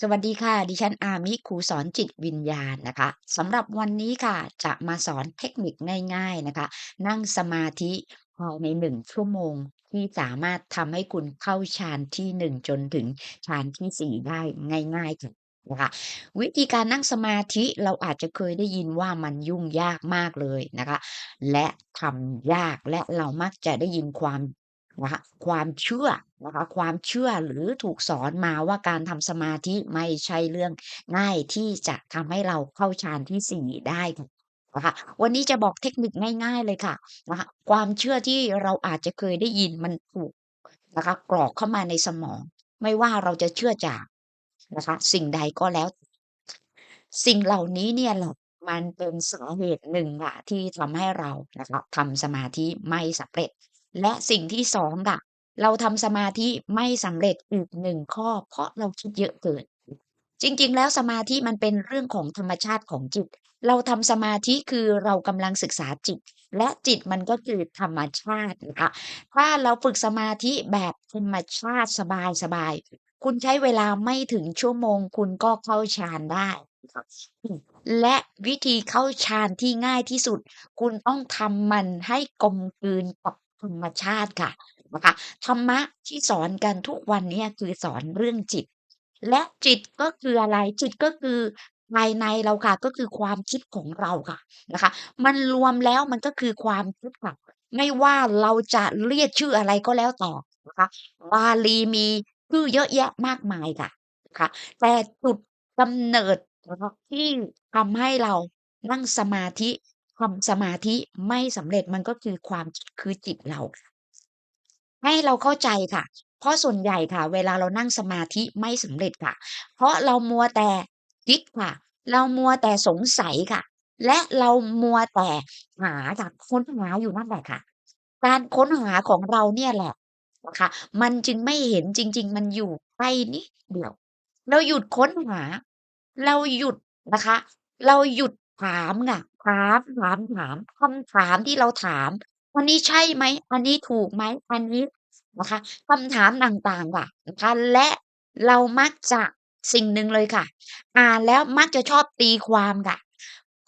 สวัสดีค่ะ ดิฉันอามิครูสอนจิตวิญญาณนะคะสำหรับวันนี้ค่ะจะมาสอนเทคนิคง่าย ๆนะคะ นั่งสมาธิภายใน1ชั่วโมง ที่สามารถทำให้คุณเข้าฌานที่1จนถึงฌานที่4ได้ง่ายๆค่ะนะคะวิธีการนั่งสมาธิเราอาจจะเคยได้ยินว่ามันยุ่งยากมากเลยนะคะ และทำยากและเรามักจะได้ยินความ นะคะความเชื่อนะคะความเชื่อหรือถูกสอนมาว่าการทำสมาธิไม่ใช่เรื่องง่ายที่จะทำให้เราเข้าฌานที่4ได้ค่ะนะคะวันนี้จะบอกเทคนิคง่าย ๆเลยค่ะนะคะความเชื่อที่เราอาจจะเคยได้ยินมันถูกนะคะกรอกเข้ามาในสมอง ไม่ว่าเราจะเชื่อจากนะคะสิ่งใดก็แล้ว สิ่งเหล่านี้เนี่ยแหละมันเป็นสาเหตุหนึ่งค่ะที่ทำให้เรานะคะทำสมาธิไม่สำเร็จ และสิ่งที่2ค่ะ เราทำสมาธิไม่สำเร็จอีก1ข้อ เพราะเราคิดเยอะเกิน จริง ๆ แล้วสมาธิมันเป็นเรื่องของธรรมชาติของจิต เราทำสมาธิคือเรากำลังศึกษาจิต และจิตมันก็คือธรรมชาตินะคะถ้าเราฝึกสมาธิแบบธรรมชาติสบายๆคุณใช้เวลาไม่ถึงชั่วโมง คุณก็เข้าฌานได้ และวิธีเข้าฌานที่ง่ายที่สุด คุณต้องทำมันให้กลมกลืนกับ ธรรมชาติค่ะนะคะธรรมะที่สอนกันทุกวันเนี้คือสอนเรื่องจิต และจิตก็คืออะไร?จิตก็คือภายในเราค่ะ ก็คือความคิดของเราค่ะนะคะ มันรวมแล้วมันก็คือความคิดค่ะ ไม่ว่าเราจะเรียกชื่ออะไรก็แล้วแต่นะคะบาลีมีชื่อเยอะแยะมากมายค่ะนะคะแต่จุดกำเนิดนะคะที่ทำให้เรานั่งสมาธิ ทำสมาธิไม่สำเร็จมันก็คือความคือจิตเราค่ะให้เราเข้าใจค่ะ เพราะส่วนใหญ่ค่ะ เวลาเรานั่งสมาธิไม่สำเร็จค่ะ เพราะเรามัวแต่คิดค่ะ เรามัวแต่สงสัยค่ะ และเรามัวแต่หาค่ะค้นหาอยู่นั่นแหละค่ะ การค้นหาของเราเนี่ยแหละนะคะมันจึงไม่เห็นจริง ๆ มันอยู่ใกล้นิดเดียว เราหยุดค้นหา เราหยุดนะคะ เราหยุด ถามค่ะ ถามๆๆคำถามที่เราถาม อันนี้ใช่ไหม?อันนี้ถูกไหม?อันนี้นะคะ คำถามต่าง ๆ ค่ะนะคะ และเรามักจะ สิ่งหนึ่งเลยค่ะ อ่านแล้วมักจะชอบตีความค่ะ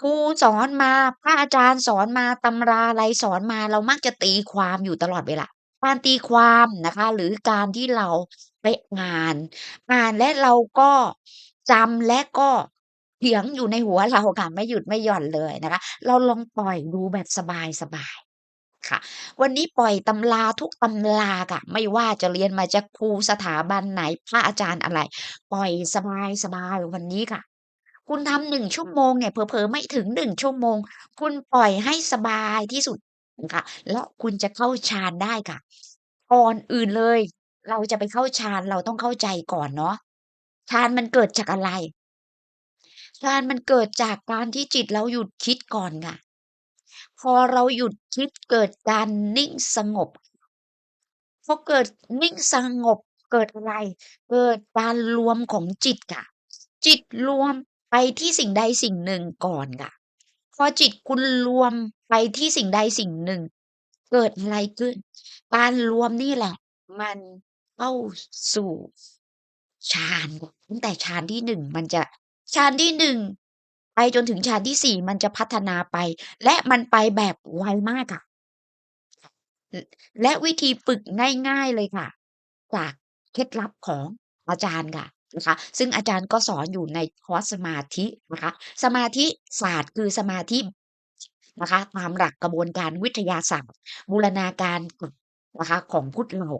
ครูสอนมา พระอาจารย์สอนมา ตำราอะไรสอนมา เรามักจะตีความอยู่ตลอดเวลา การตีความนะคะ หรือการที่เราไปอ่าน อ่านและเราก็จำและก็ เถียงอยู่ในหัวเราค่ะไม่หยุดไม่หย่อนเลยนะคะ เราลองปล่อยดูแบบสบายๆค่ะ วันนี้ปล่อยตำราทุกตำราค่ะ ไม่ว่าจะเรียนมาจากครูสถาบันไหนพระอาจารย์อะไร ปล่อยสบายๆวันนี้ค่ะ คุณทำ1ชั่วโมงเนี่ยเผลอๆไม่ถึง1ชั่วโมง คุณปล่อยให้สบายที่สุดนะคะแล้วคุณจะเข้าฌานได้ค่ะก่อนอื่นเลย เราจะไปเข้าฌานเราต้องเข้าใจก่อนเนาะฌานมันเกิดจากอะไร? ฌานมันเกิดจากการที่จิตเราหยุดคิดก่อนค่ะ พอเราหยุดคิดเกิดการนิ่งสงบพอเกิดนิ่งสงบเกิดอะไร?เกิดการรวมของจิตค่ะ จิตรวมไปที่สิ่งใดสิ่งหนึ่งก่อนค่ะ พอจิตคุณรวมไปที่สิ่งใดสิ่งหนึ่ง เกิดอะไรขึ้น?การรวมนี่แหละ มันเข้าสู่ฌานตั้งแต่ฌานที่1มันจะ ฌานที่1ไปจนถึงฌานที่4มันจะพัฒนาไป และมันไปแบบไวมากค่ะ และวิธีฝึกง่ายๆเลยค่ะ จากเคล็ดลับของอาจารย์ค่ะนะคะซึ่งอาจารย์ก็สอนอยู่ในคอร์สสมาธินะคะสมาธิศาสตร์คือสมาธินะคะตามหลักกระบวนการวิทยาศาสตร์ บูรณาการนะคะของพุทธเรา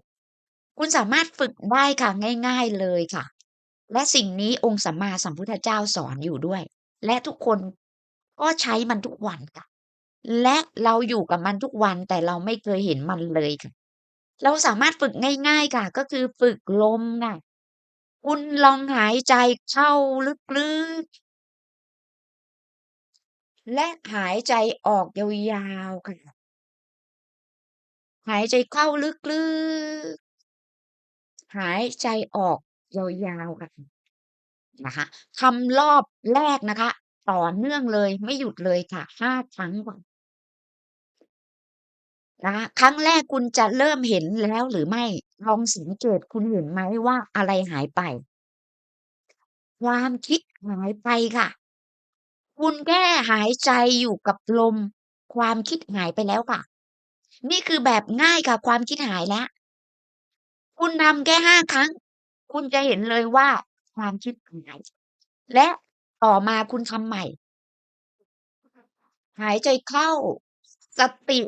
คุณสามารถฝึกได้ค่ะง่าย ๆเลยค่ะ และสิ่งนี้องค์สัมมาสัมพุทธเจ้าสอนอยู่ด้วย และทุกคนก็ใช้มันทุกวันค่ะ และเราอยู่กับมันทุกวันแต่เราไม่เคยเห็นมันเลยค่ะ เราสามารถฝึกง่ายๆค่ะ ก็คือฝึกลมค่ะคุณลองหายใจเข้าลึกๆ และหายใจออกยาวๆค่ะ หายใจเข้าลึกๆ หายใจออก ยาวๆค่ะนะคะทำรอบแรกนะคะ ต่อเนื่องเลยไม่หยุดเลยค่ะ5ครั้งก่อนนะคะครั้งแรกคุณจะเริ่มเห็นแล้วหรือไม่?ลองสังเกตคุณเห็นไหมว่าอะไรหายไป?ความคิดหายไปค่ะ คุณแค่หายใจอยู่กับลม ความคิดหายไปแล้วค่ะ นี่คือแบบง่ายค่ะ ความคิดหายแล้ว คุณทำแค่5ครั้ง คุณจะเห็นเลยว่าความคิดหาย และต่อมาคุณทำใหม่ หายใจเข้า สติ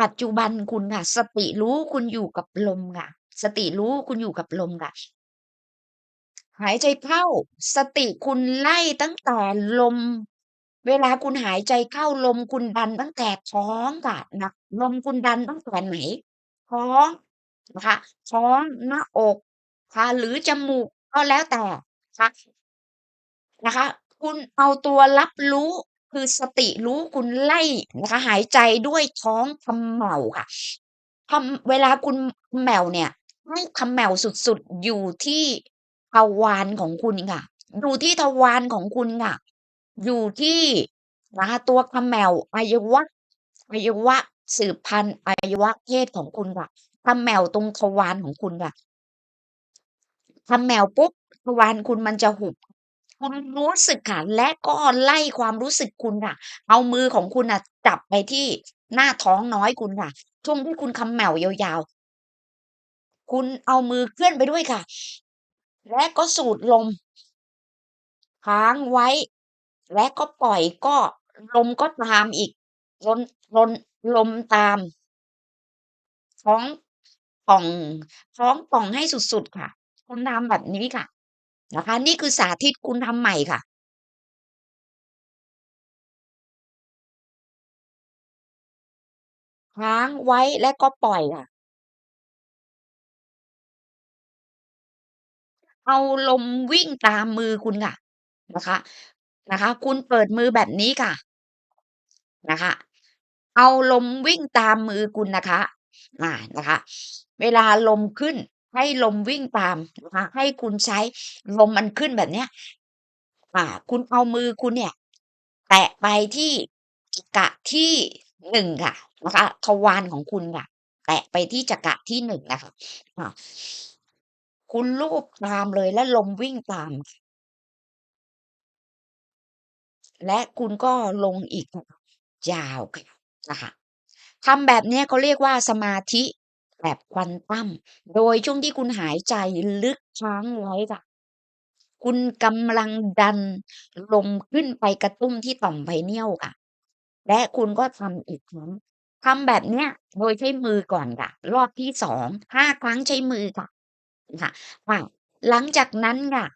ปัจจุบันคุณค่ะ สติรู้คุณอยู่กับลมค่ะ สติรู้คุณอยู่กับลมค่ะ หายใจเข้า สติคุณไล่ตั้งแต่ลม เวลาคุณหายใจเข้าลมคุณดันตั้งแต่ท้องค่ะนะลมคุณดันตั้งแต่ไหน?ท้องนะคะท้องหน้าอก ค่ะ หรือจมูก ก็แล้วแต่นะคะ นะคะ คุณเอาตัวรับรู้ คือสติรู้คุณไล่นะคะ หายใจด้วยท้องเขม่าค่ะ คำ เวลาคุณเขม่าเนี่ย ให้เขม่าสุด ๆ อยู่ที่ทวารของคุณค่ะ อยู่ที่ทวารของคุณค่ะ อยู่ที่นะคะ ตัวเขม่า อวัยวะ อวัยวะสืบพันธุ์ อวัยวะเพศของคุณค่ะ เขม่าตรงทวารของคุณค่ะ เขม่าปุ๊บทวารคุณมันจะหุบคุณรู้สึกค่ะและก็ไล่ความรู้สึกคุณค่ะ เอามือของคุณน่ะจับไปที่หน้าท้องน้อยคุณค่ะ ช่วงที่คุณเขม่ายาวๆ คุณเอามือเคลื่อนไปด้วยค่ะ และก็สูดลมค้างไว้ และก็ปล่อยก็ลมก็ตามอีกลนลนลมตามท้องป่องท้องป่องให้สุดๆค่ะ คุณทำแบบนี้ค่ะ นะคะ นี่คือสาธิตคุณทำใหม่ค่ะ ค้างไว้และก็ปล่อยค่ะ เอาลมวิ่งตามมือคุณค่ะ นะคะ นะคะ คุณเปิดมือแบบนี้ค่ะ นะคะ เอาลมวิ่งตามมือคุณนะคะ อ่า นะคะ เวลาลมขึ้น ให้ลมวิ่งตามนะคะให้คุณใช้ลมมันขึ้นแบบเนี้ย อ่า คุณเอามือคุณเนี่ย แตะไปที่จักระที่1ค่ะนะคะทวารของคุณค่ะ แตะไปที่จักระที่1อะค่ะอ่าคุณลูบตามเลยและลมวิ่งตาม และคุณก็ลงอีกยาวค่ะนะคะทำแบบนี้เขาเรียกว่าสมาธิ แบบควอนตัม โดยช่วงที่คุณหายใจลึกค้างไว้ค่ะ คุณกำลังดันลมขึ้นไปกระตุ้นที่ต่อม pineal ค่ะ และคุณก็ทำอีกครั้ง ทำแบบเนี้ยโดยใช้มือก่อนค่ะ รอบที่ 2 5 ครั้งใช้มือค่ะ ค่ะอาหลังจากนั้นค่ะ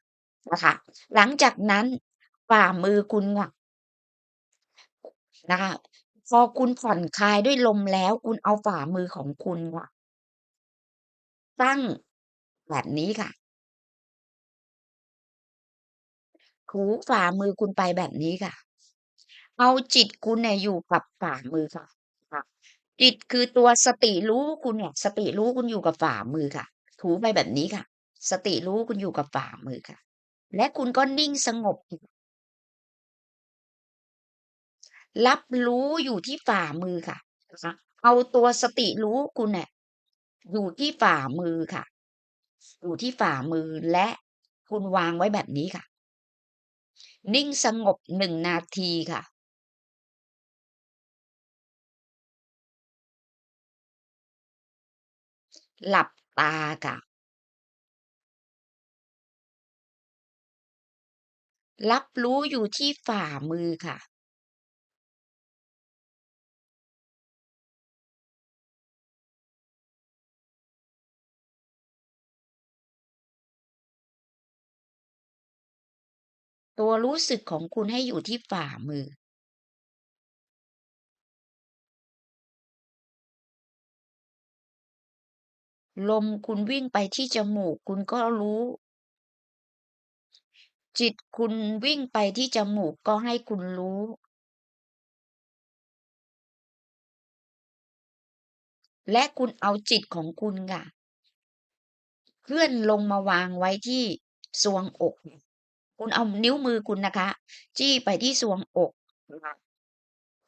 นะคะ หลังจากนั้นฝ่ามือคุณค่ะ นะคะ พอคุณผ่อนคลายด้วยลมแล้ว คุณเอาฝ่ามือของคุณค่ะ ตั้ง แบบนี้ค่ะ ถูฝ่ามือคุณไปแบบนี้ค่ะ เอาจิตคุณเนี่ยอยู่กับฝ่ามือค่ะ ค่ะ จิตคือตัวสติรู้คุณเนี่ย สติรู้คุณอยู่กับฝ่ามือค่ะ ถูไปแบบนี้ค่ะ สติรู้คุณอยู่กับฝ่ามือค่ะ และคุณก็นิ่งสงบอยู่รับรู้อยู่ที่ฝ่ามือค่ะนะคะเอาตัวสติรู้คุณเนี่ย อยู่ที่ฝ่ามือค่ะ อยู่ที่ฝ่ามือและคุณวางไว้แบบนี้ค่ะ นิ่งสงบ1นาทีค่ะหลับตาค่ะ รับรู้อยู่ที่ฝ่ามือค่ะ ตัวรู้สึกของคุณให้อยู่ที่ฝ่ามือ ลมคุณวิ่งไปที่จมูกคุณก็รู้ จิตคุณวิ่งไปที่จมูกก็ให้คุณรู้ และคุณเอาจิตของคุณค่ะ เคลื่อนลงมาวางไว้ที่ทรวงอก คุณเอานิ้วมือคุณนะคะ จี้ไปที่ทรวงอกนะคะ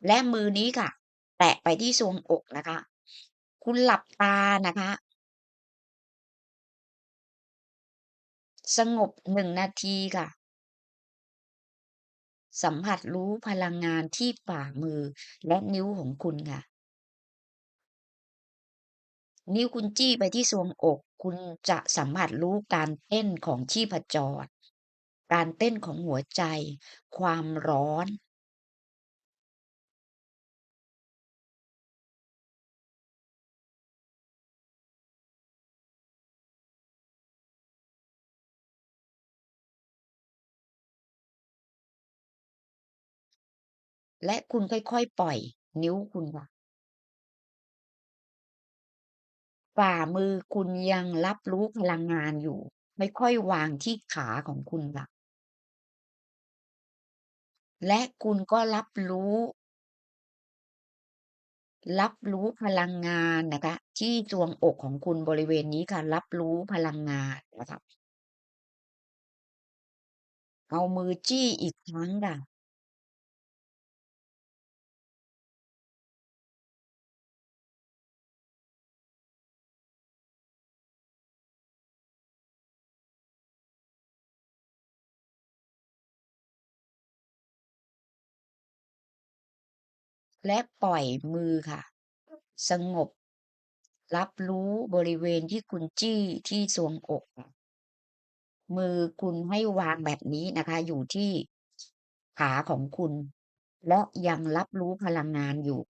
และมือนี้ค่ะ แตะไปที่ทรวงอกนะคะ คุณหลับตานะคะ สงบ1นาทีค่ะ สัมผัสรู้พลังงานที่ฝ่ามือและนิ้วของคุณค่ะ นิ้วคุณจี้ไปที่ทรวงอก คุณจะสัมผัสรู้การเต้นของชีพจร การเต้นของหัวใจ ความร้อนและคุณค่อยๆ ปล่อย นิ้วคุณค่ะฝ่ามือคุณยังรับรู้พลังงานอยู่ ไม่ค่อยวางที่ขาของคุณค่ะ และคุณก็รับรู้ รับรู้พลังงานนะคะ ที่จวงอกของคุณบริเวณนี้ค่ะ รับรู้พลังงานนะคะ เอามือจี้อีกครั้งค่ะ และปล่อยมือค่ะ สงบ รับรู้บริเวณที่คุณจี้ที่ทรวงอกค่ะมือคุณให้วางแบบนี้นะคะ อยู่ที่ขาของคุณ และยังรับรู้พลังงานอยู่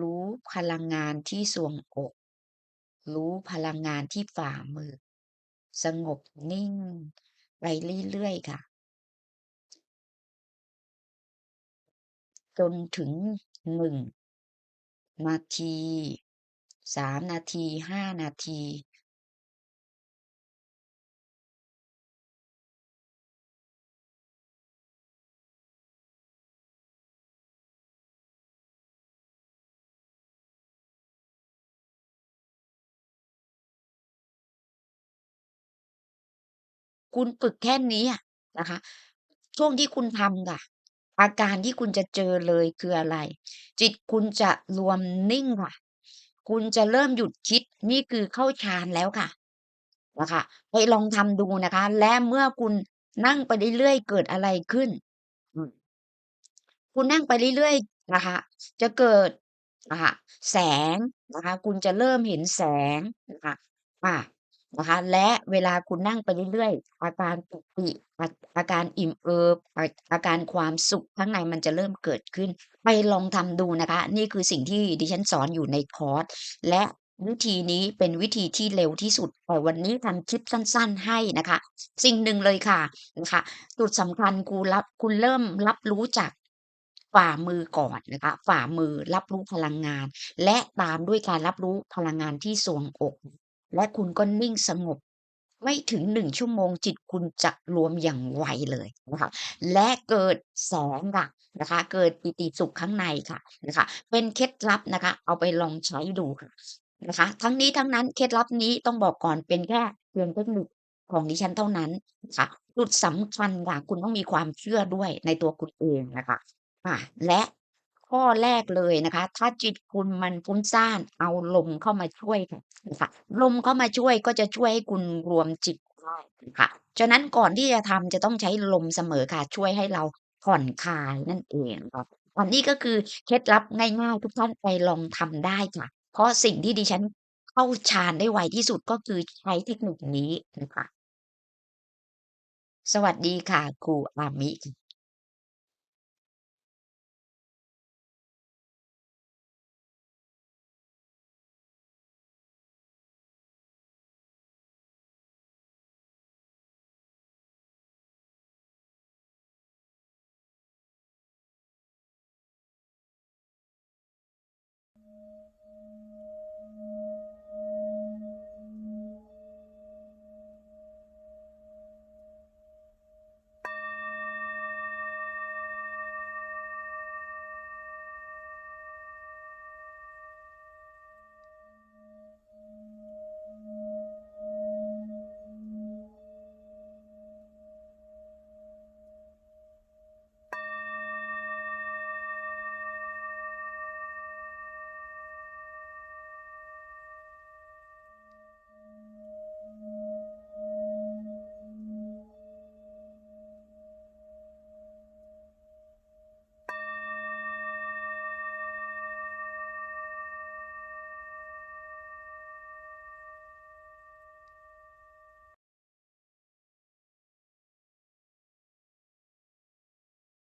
รู้พลังงานที่ทรวงอก รู้พลังงานที่ฝ่ามือ สงบนิ่ง ไปเรื่อยๆค่ะ จนถึง1นาที3นาที5นาที คุณฝึกแค่นี้อะนะคะ ช่วงที่คุณทำค่ะ อาการที่คุณจะเจอเลยคืออะไร?จิตคุณจะรวมนิ่งค่ะ คุณจะเริ่มหยุดคิดนี่คือเข้าฌานแล้วค่ะนะคะไปลองทำดูนะคะ และเมื่อคุณนั่งไปเรื่อยๆเกิดอะไรขึ้น?อืม คุณนั่งไปเรื่อยๆนะคะ จะเกิดนะคะแสงนะคะ คุณจะเริ่มเห็นแสงนะคะ อ่า นะคะ และเวลาคุณนั่งไปเรื่อยๆ อาการปิติอาอาการอิ่มเอิบอาการความสุขข้างในมันจะเริ่มเกิดขึ้น ไปลองทำดูนะคะ นี่คือสิ่งที่ดิฉันสอนอยู่ในคอร์สและวิธีนี้เป็นวิธีที่เร็วที่สุดแต่วันนี้ทำคลิปสั้น ๆ ให้นะคะ สิ่งหนึ่งเลยค่ะนะคะจุดสำคัญคูรับคุณเริ่มรับรู้จากฝ่ามือก่อนนะคะฝ่ามือรับรู้พลังงาน และตามด้วยการรับรู้พลังงานที่ทรวงอก และคุณก็นิ่งสงบ ไม่ถึง1ชั่วโมงจิตคุณจะรวมอย่างไวเลยนะคะและเกิดแสงค่ะนะคะ เกิดปิติสุขข้างในค่ะนะคะ เป็นเคล็ดลับนะคะ เอาไปลองใช้ดูค่ะนะคะ ทั้งนี้ทั้งนั้นเคล็ดลับนี้ต้องบอกก่อนเป็นแค่เพียงเทคนิคของดิฉันเท่านั้นค่ะจุดสำคัญค่ะคุณต้องมีความเชื่อด้วยในตัวคุณเองนะคะอาและ ข้อแรกเลยนะคะ ถ้าจิตคุณมันฟุ้งซ่านเอาลมเข้ามาช่วยค่ะ ลมเข้ามาช่วยก็จะช่วยให้คุณรวมจิตได้ค่ะ ฉะนั้นก่อนที่จะทำจะต้องใช้ลมเสมอค่ะ ช่วยให้เราผ่อนคลายนั่นเองค่ะอันนี้ก็คือเคล็ดลับง่ายๆทุกท่านไปลองทำได้ค่ะ เพราะสิ่งที่ดิฉันเข้าฌานได้ไวที่สุดก็คือใช้เทคนิคนี้นะคะ สวัสดีค่ะครูอามิ